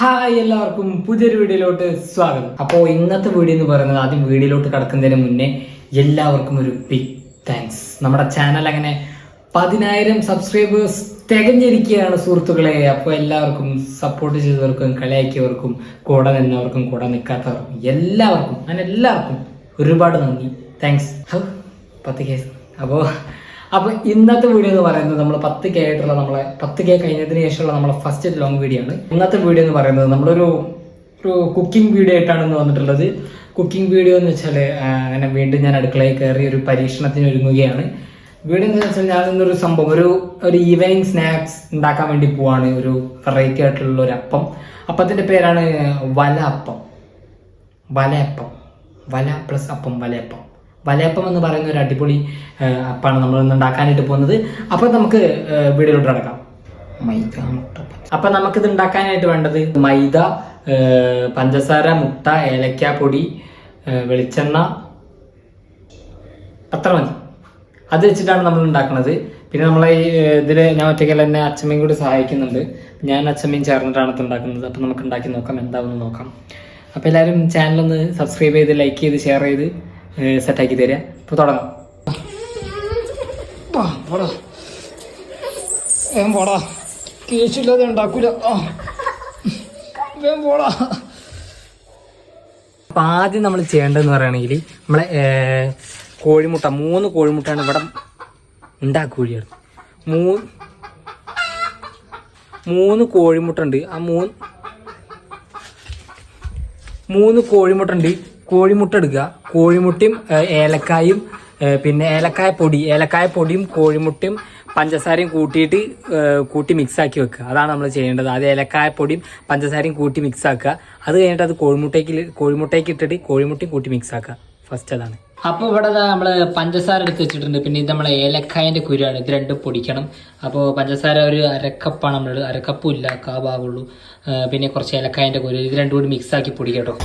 Hi എല്ലാവർക്കും പുതിയൊരു വീഡിയോയിലോട്ട് സ്വാഗതം. അപ്പോൾ ഇന്നത്തെ വീഡിയോ എന്ന് പറയുന്നത് ആദ്യം വീഡിയോയിലോട്ട് കടക്കുന്നതിന് മുന്നേ എല്ലാവർക്കും ഒരു ബിഗ് താങ്ക്സ് നമ്മുടെ ചാനൽ അങ്ങനെ പതിനായിരം സബ്സ്ക്രൈബേഴ്സ് തികഞ്ഞിരിക്കുകയാണ് സുഹൃത്തുക്കളെ. അപ്പോൾ എല്ലാവർക്കും സപ്പോർട്ട് ചെയ്തവർക്കും കളിയാക്കിയവർക്കും കൂടെ നിന്നവർക്കും കൂടെ നിൽക്കാത്തവർക്കും എല്ലാവർക്കും അങ്ങനെ എല്ലാവർക്കും ഒരുപാട് നന്ദി. താങ്ക്സ് പത്ത് കേസ് അപ്പോൾ അപ്പോൾ ഇന്നത്തെ വീഡിയോ എന്ന് പറയുന്നത് നമ്മൾ പത്ത് കെ ആയിട്ടുള്ള നമ്മളെ പത്ത് കെ കഴിഞ്ഞതിന് ശേഷമുള്ള നമ്മളെ ഫസ്റ്റ് ലോങ് വീഡിയോ ആണ്. ഇന്നത്തെ വീഡിയോ എന്ന് പറയുന്നത് നമ്മളൊരു ഒരു കുക്കിംഗ് വീഡിയോ ആയിട്ടാണ് ഇന്ന് വന്നിട്ടുള്ളത്. കുക്കിംഗ് വീഡിയോ എന്ന് വെച്ചാൽ അങ്ങനെ വീണ്ടും ഞാൻ അടുക്കളയിൽ കയറി ഒരു പരീക്ഷണത്തിന് ഒരുങ്ങുകയാണ്. വീഡിയോ എന്ന് വെച്ചാൽ ഞാൻ ഇന്നൊരു സംഭവം ഒരു ഒരു ഈവനിങ് സ്നാക്സ് ഉണ്ടാക്കാൻ വേണ്ടി പോവാണ്. ഒരു വെറൈറ്റി ആയിട്ടുള്ള ഒരു അപ്പം. അപ്പത്തിന്റെ പേരാണ് വല അപ്പം. വല അപ്പം. വല പ്ലസ് അപ്പം വലയപ്പം വലയപ്പം എന്ന് പറയുന്ന ഒരു അടിപൊളി അപ്പാണ് നമ്മൾ ഇന്ന് ഉണ്ടാക്കാനായിട്ട് പോകുന്നത്. അപ്പോൾ നമുക്ക് വീഡിയോയിലോട്ട് കിടക്കാം. മൈദ മുട്ട അപ്പം നമുക്കിത് ഉണ്ടാക്കാനായിട്ട് വേണ്ടത് മൈദ പഞ്ചസാര മുട്ട ഏലക്കാപ്പൊടി വെളിച്ചെണ്ണ അത്ര മതി അത് വെച്ചിട്ടാണ് നമ്മൾ ഉണ്ടാക്കുന്നത് പിന്നെ നമ്മളെ ഈ ഇതിൽ ഞാൻ ഒറ്റയ്ക്കല്ല എന്നെ അച്ഛമ്മയും കൂടി സഹായിക്കുന്നുണ്ട്. ഞാൻ അച്ഛമ്മയും ചേർന്നിട്ടാണ് ഇത് ഉണ്ടാക്കുന്നത്. അപ്പം നമുക്ക് ഉണ്ടാക്കി നോക്കാം എന്താവുമെന്ന് നോക്കാം. അപ്പോൾ എല്ലാവരും ചാനലൊന്ന് സബ്സ്ക്രൈബ് ചെയ്ത് ലൈക്ക് ചെയ്ത് ഷെയർ ചെയ്ത് സെറ്റാക്കി തരിക ഇപ്പൊ തുടങ്ങാം. വാ, പോടാ കേസില്ലാതെ ഉണ്ടാക്കൂല. വേം പോടാ അപ്പം ആദ്യം നമ്മൾ ചെയ്യേണ്ടതെന്ന് പറയുകയാണെങ്കിൽ നമ്മളെ കോഴിമുട്ട മൂന്ന് കോഴിമുട്ടയാണ് ഇവിടെ ഉണ്ടാക്കുകയാണ് മൂന്ന് മൂന്ന് കോഴിമുട്ട ഉണ്ട്. ആ മൂന്ന് മൂന്ന് കോഴിമുട്ട ഉണ്ട്. കോഴിമുട്ട എടുക്കുക. കോഴിമുട്ടയും ഏലക്കായും പിന്നെ ഏലക്കായ പൊടി. ഏലക്കായ പൊടിയും കോഴിമുട്ടയും പഞ്ചസാരയും കൂട്ടിയിട്ട് കൂട്ടി മിക്സാക്കി വെക്കുക. അതാണ് നമ്മൾ ചെയ്യേണ്ടത്. അത് ഏലക്കായ പൊടിയും പഞ്ചസാരയും കൂട്ടി മിക്സാക്കുക അത് കഴിഞ്ഞിട്ട് അത് കോഴിമുട്ടയ്ക്ക് കോഴിമുട്ടയ്ക്ക് ഇട്ടിട്ട് കോഴിമുട്ടയും കൂട്ടി മിക്സാക്കുക ഫസ്റ്റ് അതാണ്. അപ്പോൾ ഇവിടെ നമ്മൾ പഞ്ചസാര എടുത്ത് വെച്ചിട്ടുണ്ട്. പിന്നെ ഇത് നമ്മളെ ഏലക്കായന്റെ കുരുവാണ്. ഇത് രണ്ടും പൊടിക്കണം. അപ്പോൾ പഞ്ചസാര ഒരു അരക്കപ്പാണ് നമ്മൾ അരക്കപ്പും ഇല്ല കാ പിന്നെ കുറച്ച് ഏലക്കായന്റെ കുരു. ഇത് രണ്ടും കൂടി മിക്സാക്കി പൊടിക്കട്ടോ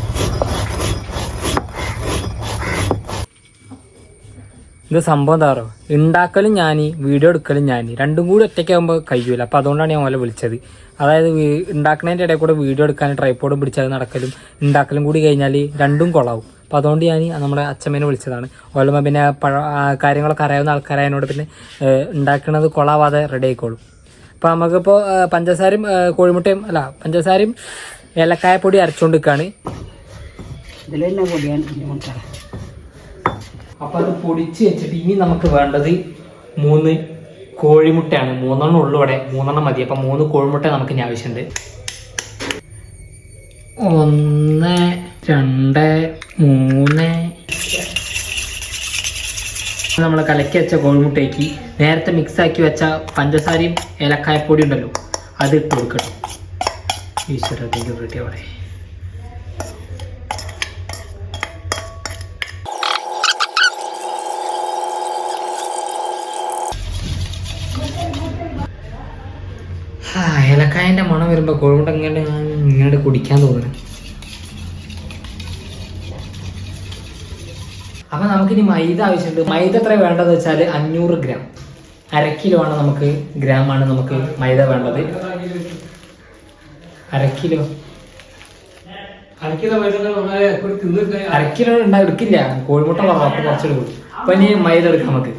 ഇത് സംഭവം എന്താ പറയുക ഉണ്ടാക്കലും ഞാൻ വീഡിയോ എടുക്കലും ഞാൻ രണ്ടും കൂടി ഒറ്റയ്ക്കാകുമ്പോൾ കഴിയൂല. അപ്പോൾ അതുകൊണ്ടാണ് ഞാൻ ഓലെ വിളിച്ചത്. അതായത് ഉണ്ടാക്കണതിന്റെ ഇടയിൽ കൂടെ വീഡിയോ എടുക്കാൻ ട്രൈപ്പോഡും പിടിച്ചത് നടക്കലും ഉണ്ടാക്കലും കൂടി കഴിഞ്ഞാൽ രണ്ടും കൊളാവും. അപ്പോൾ അതുകൊണ്ട് ഞാൻ നമ്മുടെ അച്ഛമ്മേനെ വിളിച്ചതാണ്. ഓലമ്മ പിന്നെ പഴ കാര്യങ്ങളൊക്കെ അറിയാവുന്ന ആൾക്കാരായതിനോട് പിന്നെ ഉണ്ടാക്കുന്നത് കൊളാവാതെ റെഡി ആയിക്കോളും. അപ്പോൾ നമുക്കിപ്പോൾ പഞ്ചസാരയും കോഴിമുട്ടയും അല്ല പഞ്ചസാരയും ഏലക്കായ പൊടി അരച്ചുകൊണ്ട് നിൽക്കുകയാണ് ഇതിലെല്ലാം പൊടിയാണ് മുട്ട അപ്പൊ അത് പൊടിച്ച് വെച്ചിട്ട് ഇനി നമുക്ക് വേണ്ടത് മൂന്ന് കോഴിമുട്ടയാണ്. മൂന്നെണ്ണം ഉള്ളു ഇവിടെ. മൂന്നെണ്ണം മതി. അപ്പൊ മൂന്ന് കോഴിമുട്ട നമുക്ക് ഇനി ആവശ്യമുണ്ട്. ഒന്ന് രണ്ട് മൂന്ന്. നമ്മൾ കലക്കി വെച്ച കോഴിമുട്ടയ്ക്ക് നേരത്തെ മിക്സ് ആക്കി വെച്ച പഞ്ചസാരയും ഏലക്കായപ്പൊടി ഉണ്ടല്ലോ അത് ഇട്ട് കൊടുക്കണം. ഈശ്വരത്തിന്റെ റെഡി അവിടെ ഏലക്കായന്റെ മണം വരുമ്പോ കോഴിമുട്ട ഇങ്ങനെ ഇങ്ങോട്ട് കുടിക്കാൻ തോന്നുന്നു അപ്പൊ നമുക്കിനി മൈദ ആവശ്യമുണ്ട്. മൈദ എത്ര വേണ്ടത് വെച്ചാൽ അഞ്ഞൂറ് ഗ്രാം. അര കിലോ ആണ് നമുക്ക് ഗ്രാം ആണ് നമുക്ക് മൈദ വേണ്ടത്. അര കിലോ. അര കിലോ ഉണ്ടാ എടുക്കില്ല. കോഴിമുട്ട കുറച്ചെടുക്കും അപ്പൊ ഇനി മൈദ എടുക്കാം നമുക്ക്.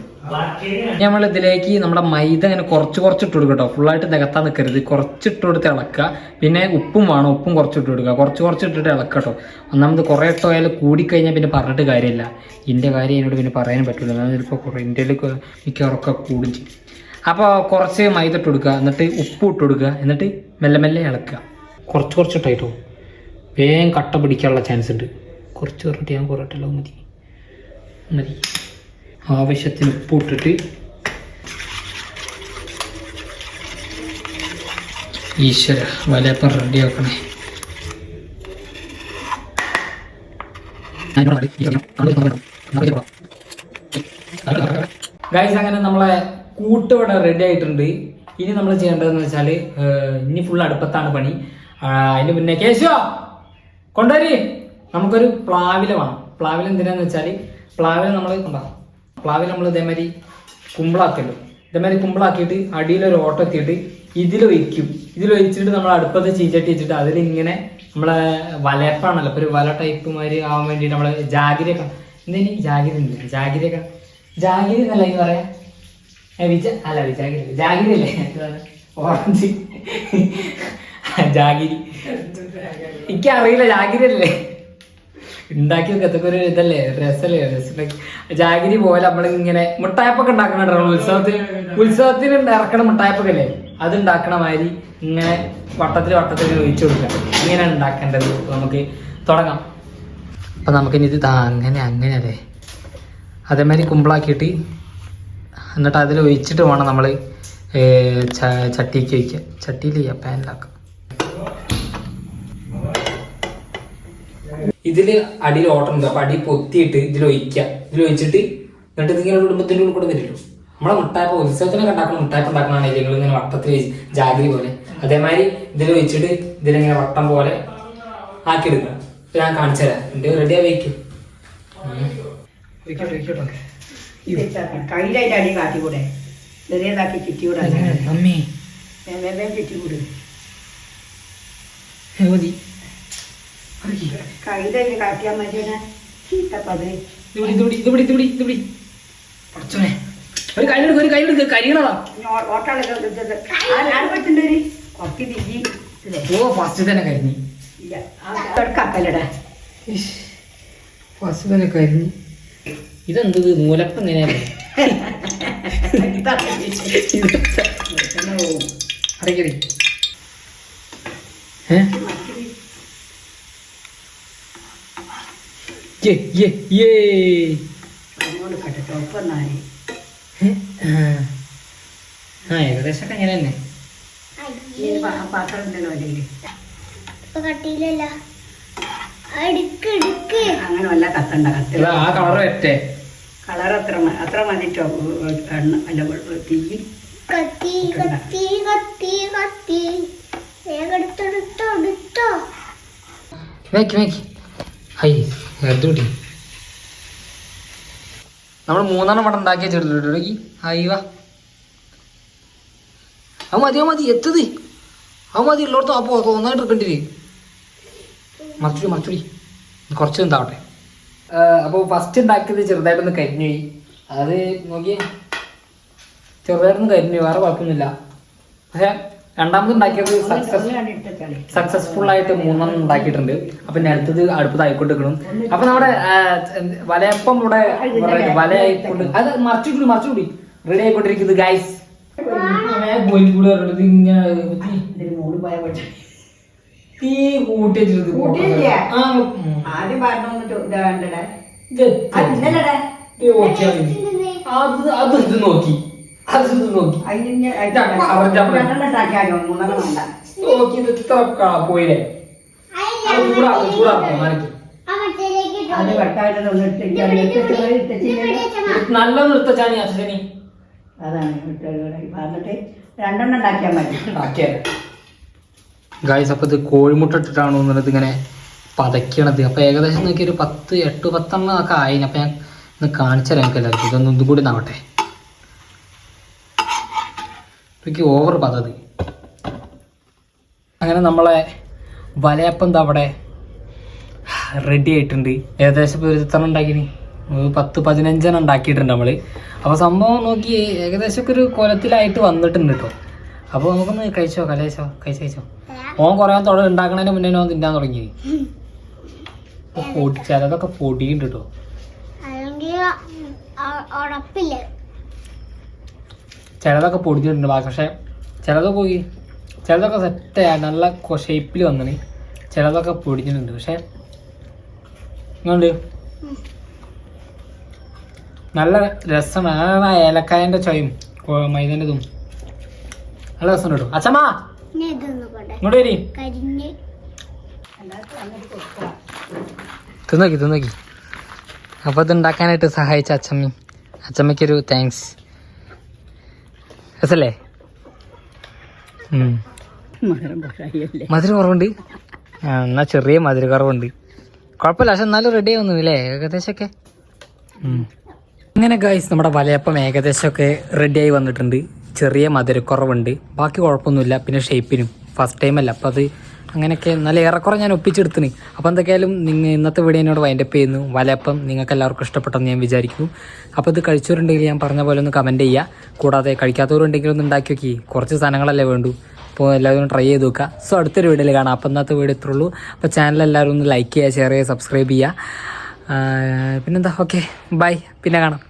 നമ്മൾ ഇതിലേക്ക് നമ്മുടെ മൈദ ഇങ്ങനെ കുറച്ച് കുറച്ച് ഇട്ട് കൊടുക്കുക കേട്ടോ ഫുള്ളായിട്ട് നികത്താൻ നിൽക്കരുത് കുറച്ച് ഇട്ട് കൊടുത്ത് ഇളക്കുക. പിന്നെ ഉപ്പും വേണം. ഉപ്പും കുറച്ച് ഇട്ട് കൊടുക്കുക കുറച്ച് കുറച്ച് ഇട്ടിട്ട് ഇളക്കുക കേട്ടോ ഒന്നാമത് കുറേ ഇട്ടോ ആയാലും കൂടിക്കഴിഞ്ഞാൽ പിന്നെ പറഞ്ഞിട്ട് കാര്യമില്ല. ഇതിന്റെ കാര്യം എന്നോട് പിന്നെ പറയാനും പറ്റില്ല എന്നാൽ ചിലപ്പോൾ കുറേ ഇന്ത്യയിൽ മിക്കവാറൊക്കെ കൂടും ചെയ്യും. അപ്പോൾ കുറച്ച് മൈദ ഇട്ട് കൊടുക്കുക. എന്നിട്ട് ഉപ്പ് ഇട്ട് കൊടുക്കുക. എന്നിട്ട് മെല്ലെ മെല്ലെ ഇളക്കുക. കുറച്ച് കുറച്ച് ഇട്ടായിട്ടോ വേഗം കട്ട പിടിക്കാനുള്ള ചാൻസ് ഉണ്ട്. കുറച്ച് പറഞ്ഞിട്ട് ഞാൻ കുറട്ടല്ലോ മതി. മതി. ആവശ്യത്തിന് ഉപ്പിട്ടിട്ട് ഈശ്വര വലയപ്പം റെഡി ആക്കണേ ഗൈസ് അങ്ങനെ നമ്മളെ കൂട്ടുവട റെഡി ആയിട്ടുണ്ട്. ഇനി നമ്മൾ ചെയ്യേണ്ടതെന്ന് വെച്ചാൽ ഇനി ഫുൾ അടുപ്പത്താണ് പണി. അതിന് പിന്നെ കേശോ കൊണ്ടുവരി. നമുക്കൊരു പ്ലാവില വേണം. പ്ലാവില എന്തിനാന്ന് വെച്ചാൽ പ്ലാവില നമ്മൾ കണ്ടാ? പ്ലാവില നമ്മൾ ഇതേമാതിരി കുമ്പിളാക്കല്ലോ ഇതേമാതിരി കുമ്പിളാക്കിയിട്ട് അടിയിലൊരു ഓട്ടം എത്തിയിട്ട് ഇതിൽ വയ്ക്കും ഇതിൽ വെച്ചിട്ട് നമ്മൾ അടുപ്പത്ത് ചീച്ചട്ടി വെച്ചിട്ട് അതിലിങ്ങനെ നമ്മളെ വലപ്പാണല്ലോ. ഇപ്പൊ ഒരു വല ടൈപ്പ് മാതിരി ആവാൻ വേണ്ടിയിട്ട് നമ്മൾ ജാഗിരിയൊക്കെ എന്തേലും ജാഗിരി ഇല്ല. ജാഗിരിയൊക്കെ ജാഗിരി എന്നല്ല ഈ പറയാ? വിജ അല്ല വിജാഗിരി ജാഗിരി അല്ലേ? ഓറഞ്ച്. ജാഗിരി? എനിക്കറിയില്ല ജാഗിരി അല്ലേ? ഉണ്ടാക്കി വെക്കത്തൊക്കെ ഒരു ഇതല്ലേ രസല്ലേ രസം ജാഗിരി പോലെ നമ്മളിങ്ങനെ മുട്ടായപ്പൊക്കെ ഉണ്ടാക്കണുണ്ടോ ഉത്സവത്തിന് ഉത്സവത്തിന് ഇറക്കണ മുട്ടായപ്പൊക്കെ അല്ലേ അത് ഉണ്ടാക്കണ മാതിരി ഇങ്ങനെ വട്ടത്തിൽ വട്ടത്തിൽ ഇങ്ങനെ ഒഴിച്ചു കൊടുക്കുക. ഇങ്ങനെയാണ് ഉണ്ടാക്കേണ്ടത് നമുക്ക് തുടങ്ങാം. അപ്പൊ നമുക്കിനി ഇത് അങ്ങനെ അങ്ങനെ അല്ലേ? അതേമാതിരി കുമ്പിളാക്കിയിട്ട് എന്നിട്ട് അതിൽ ഒഴിച്ചിട്ട് വേണം നമ്മൾ ചട്ടിക്ക് വയ്ക്കുക. ചട്ടിയിൽ ചെയ്യുക പാനിലാക്കുക ഇതിൽ അടിയിൽ ഓട്ടം ഉണ്ട്. അപ്പൊ അടി പൊത്തിയിട്ട് ഇതിൽ ഒഴിക്കുക. ഇതിൽ ഒഴിച്ചിട്ട് എന്നിട്ട് ഇതിങ്ങനെ കുടുംബത്തിന്റെ ഉള്ളിൽ കൂടെ വരില്ലോ? നമ്മളെ മുട്ടായ്പ ഉത്സവത്തിനൊക്കെ ഉണ്ടാക്കുന്ന മുട്ടായ്പ ഉണ്ടാക്കണ ഇലകൾ ഇങ്ങനെ വട്ടത്തിൽ ജാഗ്രത ജാഗരി പോലെ. അതേമാതിരി ഇതിൽ ഒഴിച്ചിട്ട് ഇതിലിങ്ങനെ വട്ടം പോലെ ആക്കിയെടുക്കുക. ഇത് ഞാൻ കാണിച്ചു തരാം. എന്റെ റെഡിയാ വയ്ക്കും കയ്യിലായിട്ട് അടി ചെറിയതാക്കി അമ്മേ ചുറ്റിക്കൂടെ മതി. കാട്ടിയാൽ ചീത്തപ്പത് പടച്ചോനെ. ഒരു ഒരു? ഓ ഫസ്റ്റ് തന്നെ കരിഞ്ഞു. ഇല്ല കക്കലടാ ഫസ്റ്റ് തന്നെ കരിഞ്ഞു. ഇതെന്തത് മൂലപ്പം ഇങ്ങനെയല്ലേ അടയ്ക്കടി. ഏ? ആ. ഏകദേശമൊക്കെ അങ്ങനെ തന്നെ പാത്രം ഉണ്ടല്ലോ എടുക്ക് അങ്ങനെ വല്ല കത്തണ്ട കത്ത് ആ കളർ പറ്റേ കളർ അത്ര അത്ര മതിട്ടോ എണ്ണ അല്ല തീ. കത്തി കത്തി കത്തി കത്തി. വേഗം എടുത്തെടുത്തോ എടുത്തോ ഹൈ എടുത്തുകൂടി നമ്മൾ മൂന്നെണ്ണം വട്ടം ഉണ്ടാക്കി വെച്ചിട്ടുണ്ടോ ഹൈ വാ. അത് മതി മതി എത്തത്. അത് മതി ഉള്ളിടത്തോ അപ്പോൾ ഒന്നായിട്ട് എടുക്കേണ്ടി മറച്ചുടി മറച്ചുടി കുറച്ച് എന്താവട്ടെ. അപ്പോൾ ഫസ്റ്റ് ഉണ്ടാക്കിയത് ചെറുതായിട്ടൊന്ന് കരിഞ്ഞു പോയി. അത് നോക്കിയേ. ചെറുതായിട്ടൊന്ന് കരിഞ്ഞു വേറെ കുഴപ്പമൊന്നുമില്ല. പക്ഷെ രണ്ടാമത് ഉണ്ടാക്കിയത് സക്സസ് സക്സസ്ഫുൾ ആയിട്ട് മൂന്നെണ്ണം ഉണ്ടാക്കിയിട്ടുണ്ട് അപ്പൊ ഇനി അടുത്തത് അടുപ്പത് ആയിക്കൊണ്ടിരിക്കണം അപ്പൊ നമ്മുടെ വലയപ്പം ഇവിടെ വലയായിക്കൊണ്ട് അത് മറിച്ചുകൂടി മറിച്ചുകൂടി. റെഡി ആയിക്കൊണ്ടിരിക്കുന്നത് ഗൈസ് തീ കൂട്ടി. ആദ്യം പറഞ്ഞു അത് നോക്കി. അത് മൂന്നെണ്ണം വേണ്ട. നോക്കി ഇത്ര പോയില്ലേ? അത് ചൂടാക്കും ചൂടാക്കും നനയ്ക്ക്. അത് വെട്ടായിട്ട് നല്ല നൃത്തച്ചാണി അച്ഛനി. അതാണ് ഇട്ട് പറഞ്ഞിട്ട് രണ്ടെണ്ണം ഉണ്ടാക്കിയാൽ മതി. ഗായ്സ് അപ്പോൾ ഇത് കോഴിമുട്ട ഇട്ടിട്ടാണോ എന്നുള്ളത് ഇങ്ങനെ പതയ്ക്കണത്. അപ്പോൾ ഏകദേശം നോക്കി ഒരു പത്ത് എട്ട് പത്തെണ്ണം ഒക്കെ ആയി അപ്പോൾ ഞാൻ ഒന്ന് കാണിച്ചു തരാം എനിക്ക് എല്ലാവർക്കും ഇതൊന്നും ഇതും കൂടി നാവട്ടെ എനിക്ക് ഓവർ പദ്ധതി. അങ്ങനെ നമ്മളെ വലയപ്പം എന്താ അവിടെ റെഡി ആയിട്ടുണ്ട്. ഏകദേശം ഇപ്പോൾ ഒരു ചിത്രം ഉണ്ടാക്കിന് പത്ത് പതിനഞ്ചെണ്ണം ഉണ്ടാക്കിയിട്ടുണ്ട് നമ്മൾ അപ്പോൾ സംഭവം നോക്കി ഏകദേശം ഒക്കെ ഒരു കൊലത്തിലായിട്ട് വന്നിട്ടുണ്ട് കേട്ടോ അപ്പോൾ നമുക്കൊന്ന് കഴിച്ചോ കലേശോ? കഴിച്ചോ കഴിച്ചോ? ഓൻ കുറേ തുടർ ഉണ്ടാക്കണതിന് മുന്നേ ഓൻ തിന്നാൻ തുടങ്ങി. പൊടിച്ചാൽ പൊടി ചിലതൊക്കെ പൊടിയുണ്ട് കേട്ടോ ചിലതൊക്കെ പൊടിഞ്ഞിട്ടുണ്ട് പക്ഷെ ചിലതൊക്കെ പോയി ചിലതൊക്കെ സെറ്റായി നല്ല ഷേപ്പിൽ വന്നിന്. ചിലതൊക്കെ പൊടിഞ്ഞിട്ടുണ്ട് പക്ഷേ ഇങ്ങോട്ട്. നല്ല രസമാണ്. ആ ഏലക്കായന്റെ ചോയും മൈദന്റെതും നല്ല രസം കേട്ടോ. അച്ഛമ്മ! ഇങ്ങോട്ട് തിന്നോക്കി തിന്നോക്കി. അപ്പോൾ ഇത് ഉണ്ടാക്കാനായിട്ട് സഹായിച്ച അച്ഛമ്മ അച്ഛമ്മയ്ക്കൊരു താങ്ക്സ് രസല്ലേ. മധുരം കുറവുണ്ട്? ആ എന്നാ ചെറിയ മധുര കുറവുണ്ട്. കുഴപ്പമില്ല പക്ഷെ എന്നാലും റെഡി ആവുന്നു അല്ലേ ഏകദേശമൊക്കെ? ഉം. അങ്ങനെ ഗൈസ് നമ്മുടെ വലയപ്പം ഏകദേശമൊക്കെ റെഡിയായി വന്നിട്ടുണ്ട്. ചെറിയ മധുരക്കുറവുണ്ട്. ബാക്കി കുഴപ്പമൊന്നുമില്ല പിന്നെ ഷേപ്പിനും ഫസ്റ്റ് ടൈം അല്ല അപ്പോൾ അത് അങ്ങനെയൊക്കെ നല്ല ഏറെക്കുറെ ഞാൻ ഒപ്പിച്ചെടുത്തിന്. അപ്പോൾ എന്തൊക്കെയായാലും നിങ്ങൾ ഇന്നത്തെ വീഡിയോ എന്നോട് വൈൻഡപ്പ് ചെയ്യുന്നു. വലപ്പം നിങ്ങൾക്ക് എല്ലാവർക്കും ഇഷ്ടപ്പെട്ടെന്ന് ഞാൻ വിചാരിക്കുന്നു. അപ്പോൾ ഇത് കഴിച്ചവരുണ്ടെങ്കിൽ ഞാൻ പറഞ്ഞ പോലെ ഒന്ന് കമന്റ് ചെയ്യുക കൂടാതെ കഴിക്കാത്തവരുണ്ടെങ്കിൽ ഒന്ന് ഉണ്ടാക്കി നോക്കി. കുറച്ച് സാധനങ്ങളല്ലേ വേണ്ടൂ. അപ്പോൾ എല്ലാവരും ട്രൈ ചെയ്ത് നോക്കുക സോ അടുത്തൊരു വീഡിയോയിൽ കാണാം. അപ്പം ഇന്നത്തെ വീഡിയോ ഇത്രേ ഉള്ളൂ. അപ്പോൾ ചാനൽ എല്ലാവരും ഒന്ന് ലൈക്ക് ചെയ്യുക ഷെയർ ചെയ്യുക സബ്സ്ക്രൈബ് ചെയ്യുക. പിന്നെന്താ? ഓക്കെ ബൈ പിന്നെ കാണാം.